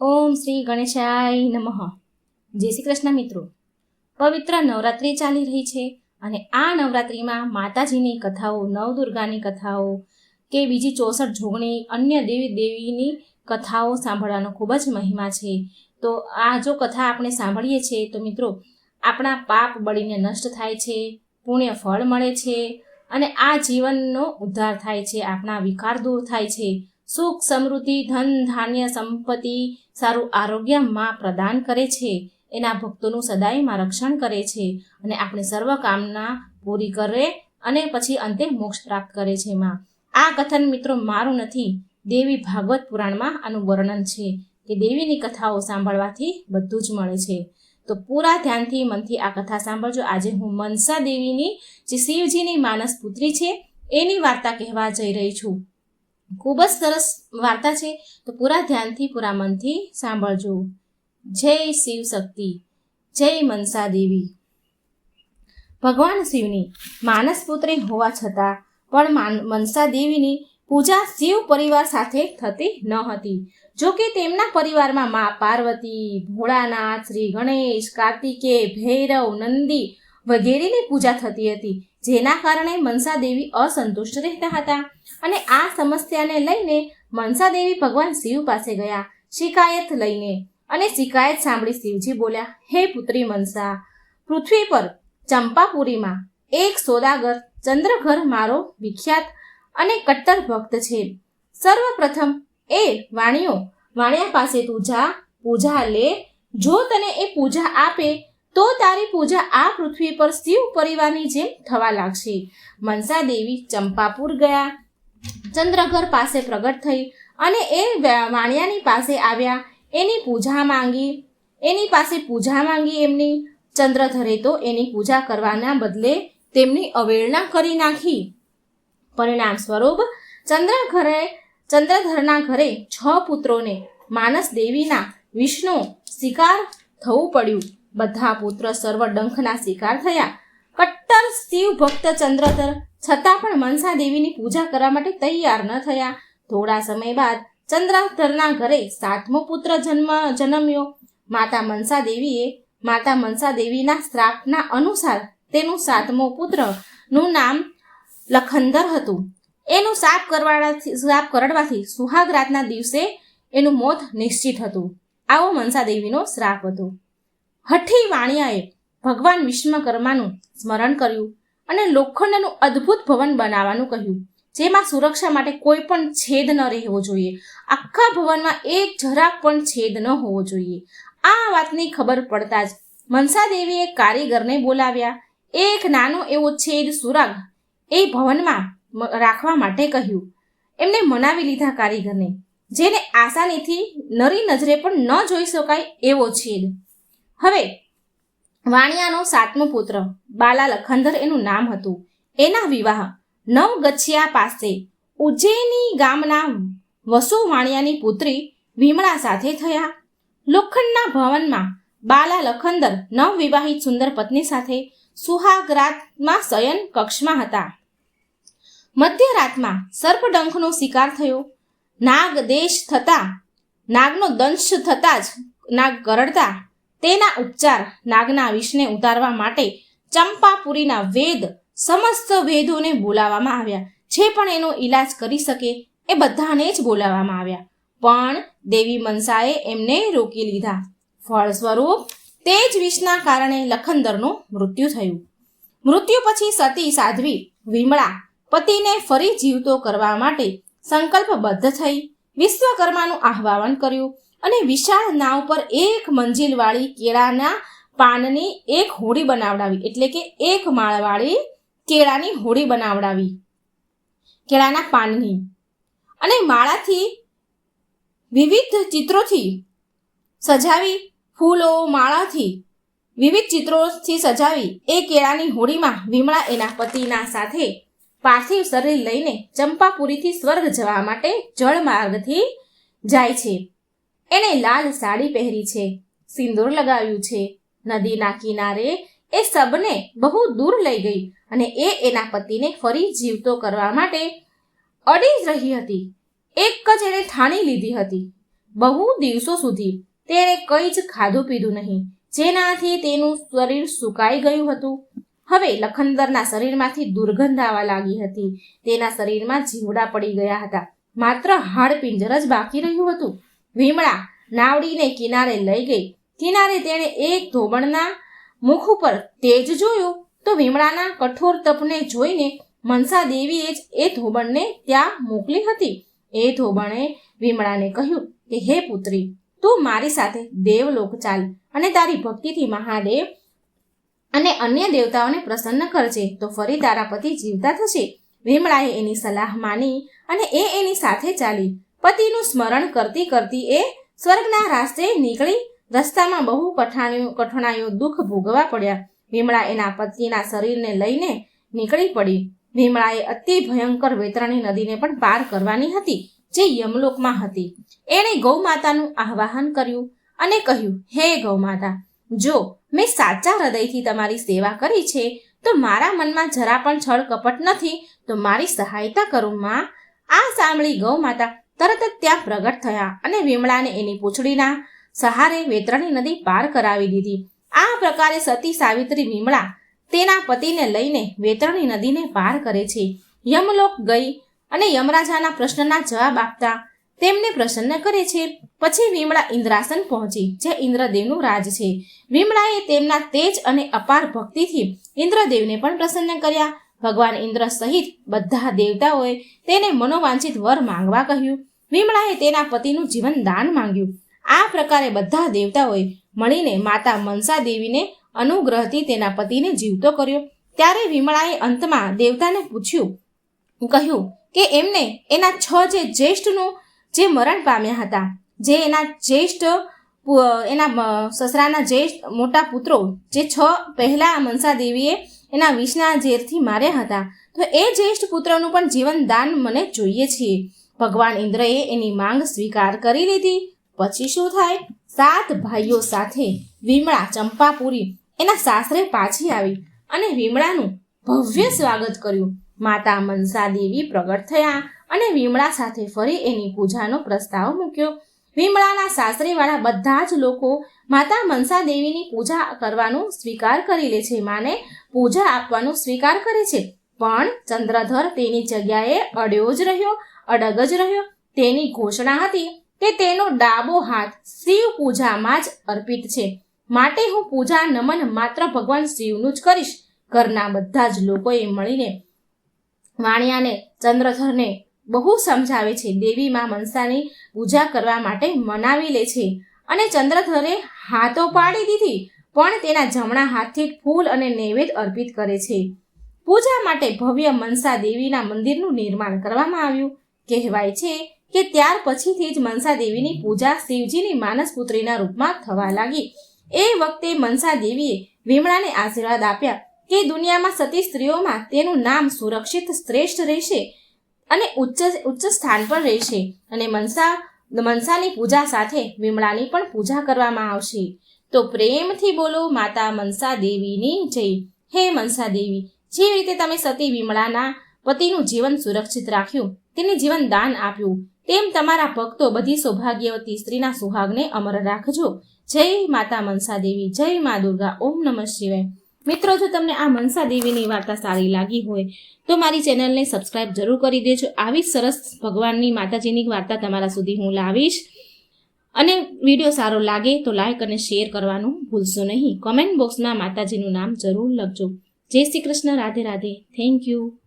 ઓમ શ્રી ગણેશાય નમઃ. જય શ્રી કૃષ્ણ મિત્રો. પવિત્ર નવરાત્રિ ચાલી રહી છે અને આ નવરાત્રિમાં માતાજીની કથાઓ, નવદુર્ગાની કથાઓ કે બીજી ચોસઠ જોગણી અન્ય દેવી દેવીની કથાઓ સાંભળવાનો ખૂબ જ મહિમા છે. તો આ જો કથા આપણે સાંભળીએ છીએ તો મિત્રો આપણા પાપ બળીને નષ્ટ થાય છે, પુણ્ય ફળ મળે છે અને આ જીવનનો ઉદ્ધાર થાય છે, આપણા વિકાર દૂર થાય છે. સુખ, સમૃદ્ધિ, ધન, ધાન્ય, સંપત્તિ સારું આરોગ્યમાં પ્રદાન કરે છે. એના ભક્તોનું સદાયમાં રક્ષણ કરે છે અને આપણે સર્વ કામના પૂરી કરે અને પછી અંતે મોક્ષ પ્રાપ્ત કરે છે માં. આ કથન મિત્રો મારું નથી, દેવી ભાગવત પુરાણમાં આનું વર્ણન છે કે દેવીની કથાઓ સાંભળવાથી બધું જ મળે છે. તો પૂરા ધ્યાનથી મનથી આ કથા સાંભળજો. આજે હું મનસા દેવીની જે શિવજીની માનસ પુત્રી છે એની વાર્તા કહેવા જઈ રહી છું. ખૂબ જ સરસ વાર્તા છે. તો પૂરા ધ્યાનથી, પૂરા મનથી સાંભળજો. જય શિવ શક્તિ, જય મનસા દેવી. ભગવાન શિવની માનસ પુત્રી હોવા છતાં પણ માન- મનસા દેવીની પૂજા શિવ પરિવાર સાથે થતી ન હતી. જો કે તેમના પરિવારમાં મા પાર્વતી, ભોળાનાથ, શ્રી ગણેશ કાર્તિકેય ભૈરવ, નંદી વગેરેની પૂજા થતી હતી. જેના કારણે મનસાદેવી અસંતુષ્ટ રહેતા હતા. અને આ સમસ્યાને લઈને મનસાદેવી ભગવાન શિવ પાસે ગયા, શિકાયત લઈને. અને શિકાયત સાંભળી શિવજી બોલ્યા, હે પુત્રી મનસા, પૃથ્વી પર ચંપાપુરીમાં એક સોદાગર ચંદ્રઘર મારો વિખ્યાત અને કટ્ટર ભક્ત છે. સર્વપ્રથમ એ વાણિયો વાણિયા પાસે તું જા, પૂજા લે. જો તને એ પૂજા આપે તો તારી પૂજા આ પૃથ્વી પર શિવ પરિવારની જેમ થવા લાગશે. મનસા દેવી ચંપાપુર ગયા. ચંદ્રઘર પાસે પ્રગટ થઈ અને એ વાણિયાની પાસે આવ્યા. એની પૂજા માંગી. એની પાસે પૂજા માંગી એમની. ચંદ્રધરે તો એની પૂજા કરવાના બદલે તેમની અવેળના કરી નાખી. પરિણામ સ્વરૂપ ચંદ્રઘરે, ચંદ્રધરના ઘરે છ પુત્રોને માનસ દેવીના વિષ્ણુ શિકાર થવું પડ્યું. બધા પુત્ર સર્વ ડંખના શિકાર થયા. કટ્ટર શિવ ભક્ત ચંદ્રધર છતાં પણ મનસા દેવીની પૂજા કરવા માટે તૈયાર ન થયા. થોડા સમય બાદ ચંદ્રધરના ઘરે સાતમો પુત્ર જન્મ, જન્મ્યો. માતા મનસા દેવીએ, માતા મનસા દેવીના શ્રાપના અનુસાર તેનું સાતમો પુત્રનું નામ લખંદર હતું. એનું સાપ કરવાથી સાપ કરડવાથી સુહાગ રાતના દિવસે એનું મોત નિશ્ચિત હતું. આવો મનસા દેવીનો શ્રાપ હતો. હઠી વાણિયાએ ભગવાન વિશ્વકર્માનું સ્મરણ કર્યું અને લોખંડનું અદ્ભુત ભવન બનાવવાનું કહ્યું. જેમાં સુરક્ષા માટે કોઈ પણ છેદ ન રહેવો જોઈએ. આખા ભવનમાં એક જરાક પણ છેદ ન હોવો જોઈએ. આ વાતની ખબર પડતા જ મનસાદેવીએ કારીગરને બોલાવ્યા. એક નાનો એવો છેદ સુરાગ એ ભવનમાં રાખવા માટે કહ્યું. એમને મનાવી લીધા કારીગરને, જેને આસાનીથી નરી નજરે પણ ન જોઈ શકાય એવો છેદ. હવે, વાણિયાનો સાતમો પુત્ર, બાલા લખંદર એનું નામ હતું. એના વિવાહ નવગછિયા પાસે ઉજ્જૈની ગામના વસુ વાણિયાની પુત્રી વિમળા સાથે થયા. લોખંડના ભવનમાં બાલા લખંદર નવવિવાહિત સુંદર પત્ની સાથે સુહાગરાતમાં શયન કક્ષમાં હતા. મધ્યરાતમાં સર્પડંખનો શિકાર થયો. નાગ દેશ થતા, નાગનો દંશ થતા જ નાગ કરડતા તેના ઉપચાર નાગના વિષને ઉતારવા માટે ચંપાપુરીના વેદ સમસ્ત વેદોને બોલાવવામાં આવ્યા. જે પણ એનો ઈલાજ કરી શકે એ બધાને જ બોલાવવામાં આવ્યા. પણ દેવી મનસાએ એમને રોકી લીધા. ફળ સ્વરૂપ તે જ વિષના કારણે લખંદરનું મૃત્યુ થયું. મૃત્યુ પછી સતી સાધ્વી વિમળા પતિને ફરી જીવતો કરવા માટે સંકલ્પબદ્ધ થઈ વિશ્વકર્માનું આહ્વાન કર્યું. અને વિશાળ નાવ પર એક મંજિલવાળી કેળાના પાનની એક હોડી બનાવડાવી. એટલે કે એક માળવાળી કેળાની હોડી બનાવડાવી. કેળાના પાનની. અને માળાથી વિવિધ ચિત્રોથી સજાવી ફૂલો માળાથી વિવિધ ચિત્રોથી સજાવી એ કેળાની હોડીમાં વિમળા એના પતિના સાથે પાર્થિવ શરીર લઈને ચંપાપુરીથી સ્વર્ગ જવા માટે જળમાર્ગથી જાય છે. એણે લાલ સાડી પહેરી છે, સિંદૂર લગાવ્યું છે. નદીના કિનારે એ સબને બહુ દૂર લઈ ગઈ અને એ એના પતિને ફરી જીવતો કરવા માટે અડી રહી હતી. એક જ એણે ઠાણી લીધી હતી. બહુ દિવસો સુધી તેણે કંઈ જ ખાધું પીધું નહીં, જેનાથી તેનું શરીર સુકાઈ ગયું હતું. હવે લખનદરના શરીરમાંથી દુર્ગંધ આવવા લાગી હતી. તેના શરીરમાં જીવડા પડી ગયા હતા. માત્ર હાડપિંજર જ બાકી રહ્યું હતું. વિમળા નાવડીને કિનારે લઈ ગઈ. કિનારે તેણે એક ધોબણના મુખ ઉપર તેજ જોયું તો વીમળાના કઠોર તપને જોઈને મનસા દેવીએ જ એ ધોબણને ત્યાં મોકલી હતી. એ ધોબણે વિમળાને કહ્યું કે, હે પુત્રી, તું મારી સાથે દેવલોક ચાલ અને તારી ભક્તિથી મહાદેવ અને અન્ય દેવતાઓને પ્રસન્ન કરજે, તો ફરી તારા પતિ જીવતા થશે. વિમળાએ એની સલાહ માની અને એ એની સાથે ચાલી. પતિનું સ્મરણ કરતી કરતી એ સ્વર્ગના રાસ્તે નીકળી રસ્તામાં બહુ કઠાણીઓ કઠણાઈઓ દુઃખ ભોગવા પડ્યા. વિમળા એના પતિના શરીરને લઈને નીકળી પડી. વિમળાએ અતિ ભયંકર વેતરણી નદીને પણ પાર કરવાની હતી, જે યમલોકમાં હતી. એણે ગૌમાતાનું આહ્વાન કર્યું અને કહ્યું, હે ગૌમાતા, જો મેં સાચા હૃદયથી તમારી સેવા કરી છે, તો મારા મનમાં જરા પણ છળ કપટ નથી, તો મારી સહાયતા કરો, માં. આ સાંભળી ગૌ માતા તરત જ ત્યાં પ્રગટ થયા અને વિમળાને એની પૂંછડીના સહારે વેતરણી નદી પાર કરાવી દીધી. આ પ્રકારે સતી સાવિત્રી વિમળા તેના પતિને લઈને વેતરણી નદીને પાર કરે છે. યમલોક ગઈ અને યમરાજાના પ્રશ્નના જવાબ આપતા તેમને પ્રસન્ન કરે છે. પછી વિમળા ઇન્દ્રાસન પહોંચી, જે ઇન્દ્રદેવનું રાજ છે. વિમળાએ તેમના તેજ અને અપાર ભક્તિથી ઇન્દ્રદેવને પણ પ્રસન્ન કર્યા. ભગવાન ઇન્દ્ર સહિત બધા દેવતાઓએ તેને મનોવાંછિત વર માંગવા કહ્યું. વિમળાએ તેના પતિનું જીવન દાન માંગ્યું. આ પ્રકારે બધા દેવતાઓએ મળીને માતા મનસા દેવીને અનુગ્રહથી તેના પતિને જીવતો કર્યો. ત્યારે વિમળાએ અંતમાં દેવતાને પૂછ્યું, કહ્યું કે એમને એના છ જે જ્યેષ્ઠનું જે મરણ પામ્યા હતા, જે એના જ્યેષ્ઠ એના સસરાના જ્યેષ્ઠ મોટા પુત્રો, જે છ પહેલા મનસા દેવીએ એના વિષના ઝેરથી માર્યા હતા. તો એ જ્યેષ્ઠ પુત્રનું પણ જીવન દાન મને જોઈએ છે. ભગવાન ઇન્દ્રએ એની માંગ સ્વીકાર કરી લીધી. પછી શું થાય? સાત ભાઈઓ સાથે વિમળા ચંપાપુરી એના સાસરે પાછી આવી અને વિમળાનું ભવ્ય સ્વાગત કર્યું. માતા મનસા દેવી પ્રગટ થયા અને વિમળા સાથે ફરી એની પૂજાનો પ્રસ્તાવ મૂક્યો. વિમળાના સાસરેવાળા બધા જ લોકો માતા મનસા દેવીની પૂજા કરવાનું સ્વીકાર કરી લે છે. માને પૂજા આપવાનું સ્વીકાર કરે છે. પણ ચંદ્રધર તેની જગ્યાએ અડ્યો જ રહ્યો, અડગ જ રહ્યો. તેની ઘોષણા હતી કે તેનો ડાબો હાથ શિવ પૂજામાં જ અર્પિત છે. માટે હું પૂજા નમન માત્ર ભગવાન શિવનું જ કરીશ. ઘરના બધા જ લોકોએ મળીને વાણિયાને ચંદ્રધરને બહુ સમજાવે છે. દેવી માં મનસાની પૂજા કરવા માટે મનાવી લે છે. અને ચંદ્રધરે હાથો પાડી દીધી, પણ તેના જમણા હાથથી ફૂલ અને નૈવેદ્ય અર્પિત કરે છે. પૂજા માટે ભવ્ય મનસા દેવીના મંદિરનું નિર્માણ કરવામાં આવ્યું. કહેવાય છે કે ત્યાર પછીથી જ મનસા દેવીની પૂજા શિવજીની માનસ પુત્રીના રૂપમાં થવા લાગી. એ વખતે મનસા દેવીએ વિમળાને આશીર્વાદ આપ્યા કે દુનિયામાં સતી સ્ત્રીઓમાં તેનું નામ સુરક્ષિત શ્રેષ્ઠ રહેશે અને ઉચ્ચ ઉચ્ચ સ્થાન પર રહેશે. અને મનસા મનસાની પૂજા સાથે વિમળાની પણ પૂજા કરવામાં આવશે. તો પ્રેમથી બોલો માતા મનસા દેવીની જય. હે મનસા દેવી જે રીતે તમે સતી વિમળાના પતિનું જીવન સુરક્ષિત રાખ્યું, તેને જીવન દાન આપ્યું, તેમ તમારા ભક્તો બધી સૌભાગ્યવતી સ્ત્રીના સુહાગને અમર રાખજો. જય માતા મનસા દેવી, જય મા દુર્ગા, ઓમ નમઃ શિવાય. મિત્રો, જો તમને આ મનસા દેવીની વાર્તા સારી લાગી હોય, તો મારી ચેનલને સબસ્ક્રાઇબ જરૂર કરી દેજો. આવી સરસ ભગવાનની માતાજીની વાર્તા તમારા સુધી હું લાવીશ. અને વીડિયો સારો લાગે તો લાઇક અને શેર કરવાનું ભૂલશો નહીં. કોમેન્ટ બોક્સમાં માતાજીનું નામ જરૂર લખજો. જય શ્રી કૃષ્ણ. રાધે રાધે. Thank you.